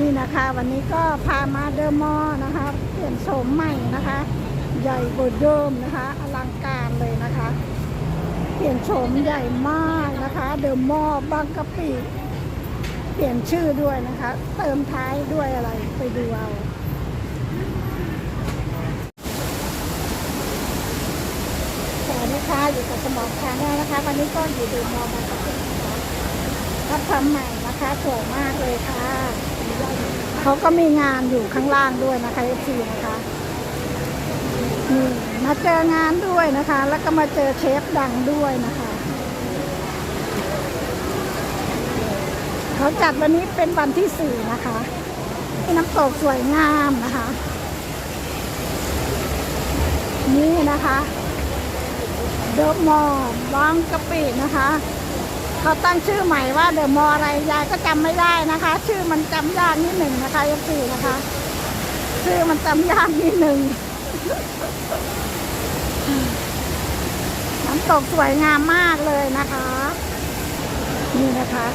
นี่นะคะ วันนี้ก็พามาเดอะมอลนะคะ เปลี่ยนโฉมใหม่นะคะ ใหญ่กว่าเดิมนะคะ อลังการเลยนะคะ เปลี่ยนโฉมใหญ่มากนะคะ เดอะมอลบางกะปิเปลี่ยนชื่อด้วยนะคะ เติมท้ายด้วยอะไรไปดูเอาสวัสดีค่ะอยู่กับสมองชาแนลนะคะ วันนี้ก็อยู่ดูมองมากับถ้าทำใหม่นะคะสวยมากเลยค่ะ เขาก็มีงานอยู่ข้างล่างด้วยนะคะเอซีนะคะนี่มาเจองานด้วยนะคะ แล้วก็มาเจอเชฟดังด้วยนะคะ เขาจัดวันนี้เป็นวันที่สี่นะคะที่น้ำตกสวยงามนะคะ นี่นะคะเดอะมอลล์บางกะปินะคะ เขาตั้งชื่อใหม่ว่าเดอะมออะไรยายก็จำไม่ได้นะคะ ชื่อมันจำยากนิดหนึ่งนะคะยสี่นะคะ ชื่อมันจำยากนิดหนึ่งน้ำตกสวยงามมากเลยนะคะ นี่นะคะ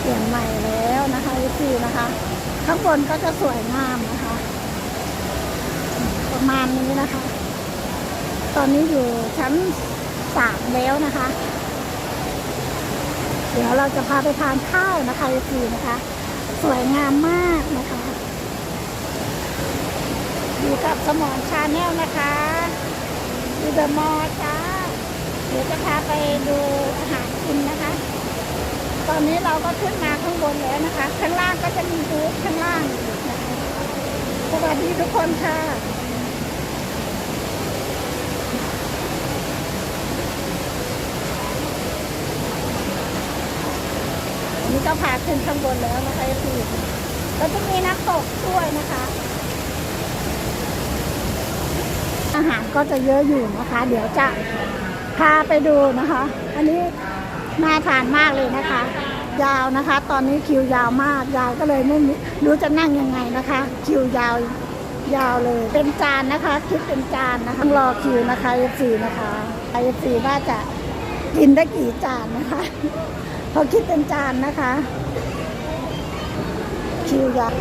เปลี่ยนใหม่แล้วนะคะยสี่นะคะ ข้างบนก็จะสวยงามนะคะ ประมาณนี้นะคะ ตอนนี้อยู่ชั้น สามแล้วนะคะ เดี๋ยวเราจะพาไปทานข้าวนะคะยซีนะคะ สวยงามมากนะคะ อยู่กับสมอนชาแนลนะคะอยู่เดอะมอลล์จ้าเดี๋ยวจะพาไปดูอาหารกินนะคะ ตอนนี้เราก็ขึ้นมาข้างบนแล้วนะคะ ข้างล่างก็จะมีบูธข้างล่างนะคะสวัสดีทุกคนค่ะ ก็พาขึ้นข้างบนแล้วนะคะพี่ก็จะมีน้ำตกด้วยนะคะ อาหารก็จะเยอะอยู่นะคะ เดี๋ยวจะพาไปดูนะคะ อันนี้น่าทานมากเลยนะคะ ยาวนะคะ ตอนนี้คิวยาวมากยาวก็เลยไม่รู้จะนั่งยังไงนะคะ คิวยาวยาวเลย เป็นจานนะคะ คิดเป็นจานนะคะต้องรอคิวนะคะ F4 นะคะ F4 ว่าจะกินได้กี่จานนะคะ เขาคิดเป็นจานนะคะ คิวยาว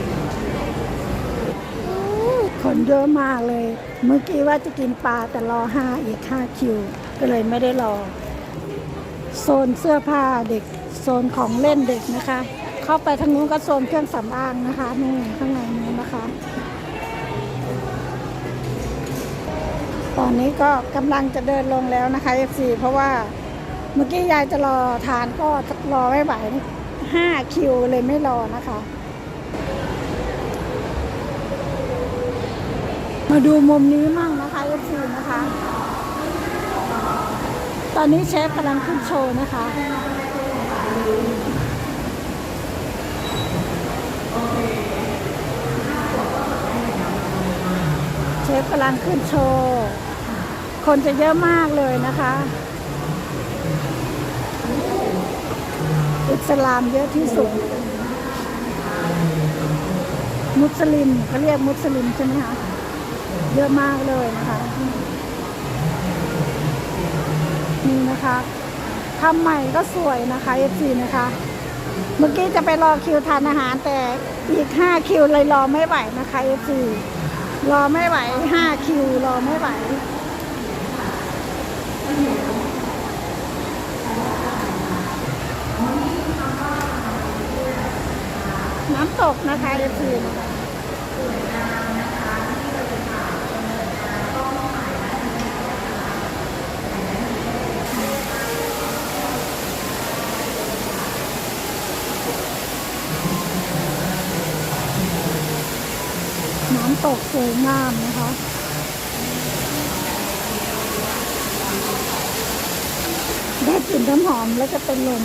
คนเยอะมากเลย เมื่อกี้ว่าจะกินปลาแต่รอห้าอีกห้าคิว ก็เลยไม่ได้รอ โซนเสื้อผ้าเด็ก โซนของเล่นเด็กนะคะ เข้าไปทางนู้นก็โซนเครื่องสำอางนะคะนู่นข้างในนู้นนะคะ ตอนนี้ก็กำลังจะเดินลงแล้วนะคะ FC เพราะว่า เมื่อกี้ยายจะรอทานก็รอไม่ไหวห้าคิวเลยไม่รอนะคะ มาดูมุมนี้มั่งนะคะ FC นะคะ ตอนนี้เชฟกำลังขึ้นโชว์นะคะเชฟกำลังขึ้นโชว์ คนจะเยอะมากเลยนะคะ สลามเยอะที่สุด มุสลิมเขาเรียกมุสลิมใช่ไหมคะ เยอะมากเลยนะคะ นี่นะคะทำใหม่ก็สวยนะคะเอฟซีนะคะ เมื่อกี้จะไปรอคิวทานอาหารแต่อีกห้าคิวเลยรอไม่ไหวนะคะเอฟซีรอไม่ไหวห้าคิวรอไม่ไหว น้ำตกนะคะเอฟซีนะคะน้ำตกสวยงามนะคะได้กลิ่นน้ำหอมแล้วจะเป็นลม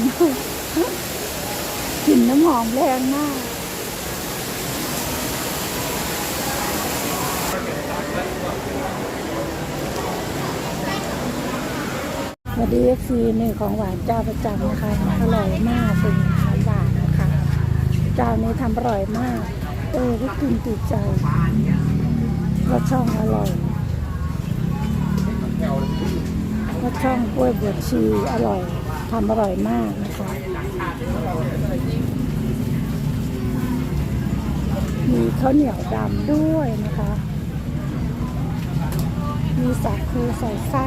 กลิ่นน้ำหอมแรงมาก วัสดีเอฟซีหนึ่งของหวานเจ้าประจำนะคะ อร่อยมากเป็นน้ำหวานนะคะเจ้านี้ทำอร่อยมาก เออได้กินติดใจรสช่องอร่อยรสช่องกล้วยบวชชีอร่อยทำอร่อยมากนะคะมีข้าวเหนียวดำด้วยนะคะ มีสาคูใส่ไส้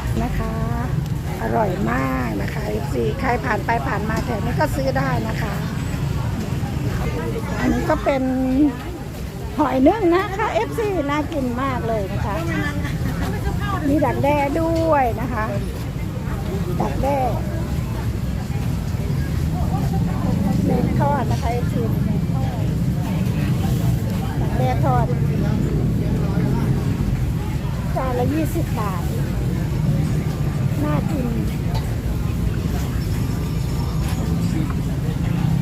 นะคะ อร่อยมากนะคะ FC ใครผ่านไปผ่านมาแถวนี้ก็ซื้อได้นะคะ อันนี้ก็เป็นหอยนึ่งนะคะ FC น่ากินมากเลยนะคะ มีดักแด้ด้วยนะคะ ดักแด้แมงทอดนะคะ FC แมงทอดดักแด้ทอดจานละยี่สิบบาท น่ากิน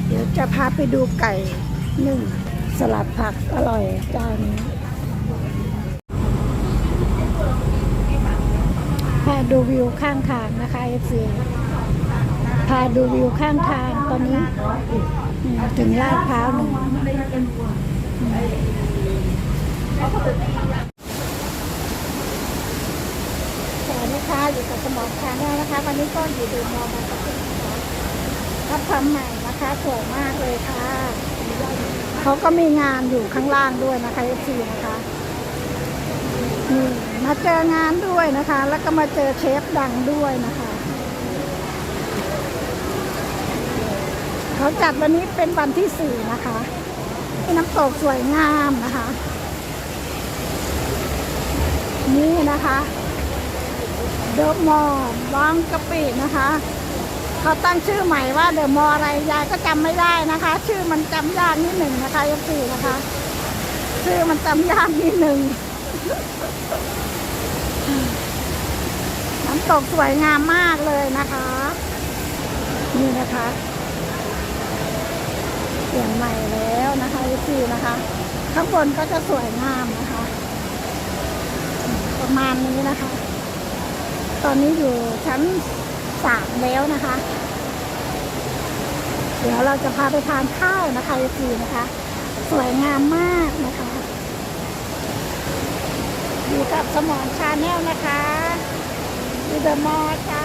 เดี๋ยวจะพาไปดูไก่หนึ่งสลัดผักอร่อยจานนี้พาดูวิวข้างทางนะคะเอฟซีพาดูวิวข้างทางตอนนี้ ถึงลาดพร้าวหนึ่งสวัสดี ค่ะอยู่กับสมองชาแนลนะคะ วันนี้ก็อยู่ดูมองมากับคุณนะคะรับทำใหม่นะคะสวยมากเลยค่ะเขาก็มีงานอยู่ข้างล่างด้วยนะคะเอฟซีนะคะนี่มาเจองานด้วยนะคะ แล้วก็มาเจอเชฟดังด้วยนะคะเขาจัดวันนี้เป็นวันที่สี่นะคะที่น้ำตกสวยงามนะคะ นี่นะคะ เดอะมอลล์บางกะปินะคะเขาตั้งชื่อใหม่ว่าเดอะมอลล์อะไรยายก็จำไม่ได้นะคะ ชื่อมันจำยากนิดหนึ่งนะคะยสี่นะคะ ชื่อมันจำยากนิดหนึ่งน้ำตกสวยงามมากเลยนะคะ นี่นะคะเปลี่ยนใหม่แล้วนะคะยสี่นะคะ ข้างบนก็จะสวยงามนะคะ ประมาณนี้นะคะ ตอนนี้อยู่ชั้นสามแล้วนะคะ เดี๋ยวเราจะพาไปทานข้าวนะคะยซีนะคะ สวยงามมากนะคะ อยู่กับสมอนชาแนลนะคะอยู่เดอะมอลจ้า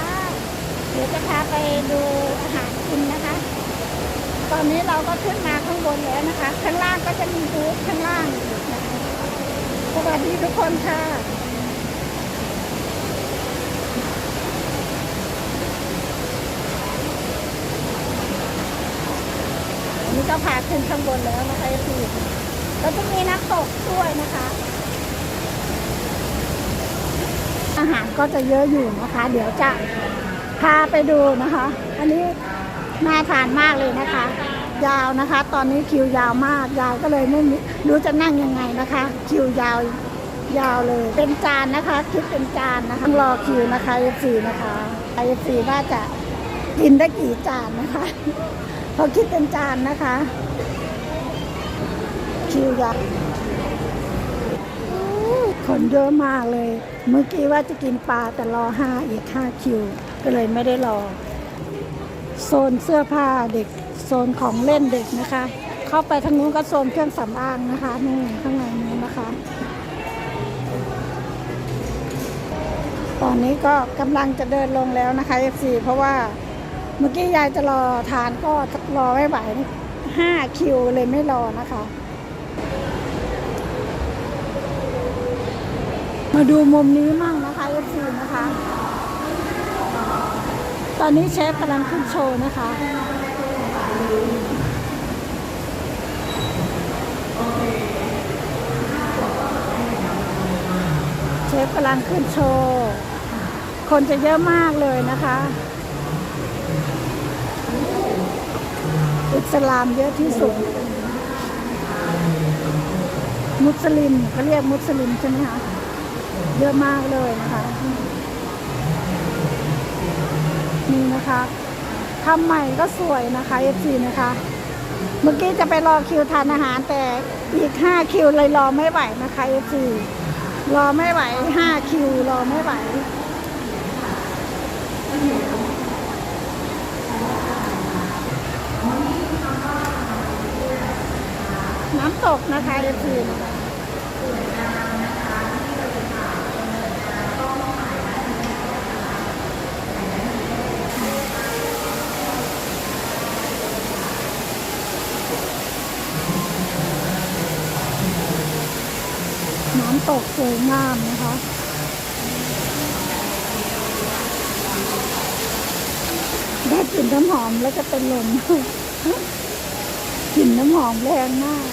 เดี๋ยวจะพาไปดูอาหารกินนะคะ ตอนนี้เราก็ขึ้นมาข้างบนแล้วนะคะ ข้างล่างก็จะมีบูธข้างล่างนะคะสวัสดีทุกคนค่ะ อันนี้ ก็พาขึ้นข้างบนแล้วนะคะพี่ก็จะมีน้ำตกด้วยนะคะ อาหารก็จะเยอะอยู่นะคะ เดี๋ยวจะพาไปดูนะคะ อันนี้น่าทานมากเลยนะคะ ยาวนะคะ ตอนนี้คิวยาวมาก ยาวก็เลยไม่รู้จะนั่งยังไงนะคะ คิวยาวยาวเลย เป็นจานนะคะ คิดเป็นจานนะคะต้องรอคิวนะคะ F4 นะคะ F4 ว่าจะกินได้กี่จานนะคะ เขาคิดเป็นจานนะคะ คิวยาวคนเยอะมากเลย เมื่อกี้ว่าจะกินปลาแต่รอห้าอีกห้าคิว ก็เลยไม่ได้รอ โซนเสื้อผ้าเด็กโซนของเล่นเด็กนะคะ เข้าไปทางนู้นก็โซนเครื่องสำอางนะคะนี่ข้างในนี้นะคะ ตอนนี้ก็กำลังจะเดินลงแล้วนะคะ FC เพราะว่า เมื่อกี้ยายจะรอทานก็รอไม่ไหวห้าคิวเลยไม่รอนะคะ มาดูมุมนี้มั่งนะคะ FC นะคะ ตอนนี้เชฟกำลังขึ้นโชว์นะคะเชฟกำลังขึ้นโชว์ คนจะเยอะมากเลยนะคะ อิสลามเยอะที่สุด มุสลิมเขาเรียกมุสลิมใช่ไหมคะเยอะมากเลยนะคะ นี่นะคะทำใหม่ก็สวยนะคะ FC นะคะ เมื่อกี้จะไปรอคิวทานอาหารแต่อีก5คิวเลยรอไม่ไหวนะคะ FC รอไม่ไหว5คิวรอไม่ไหว น้ำตกนะคะ FC นะคะน้ำตกสวยงามนะคะได้กลิ่นน้ำหอมแล้วจะเป็นลมกลิ่นน้ำหอมแรงมาก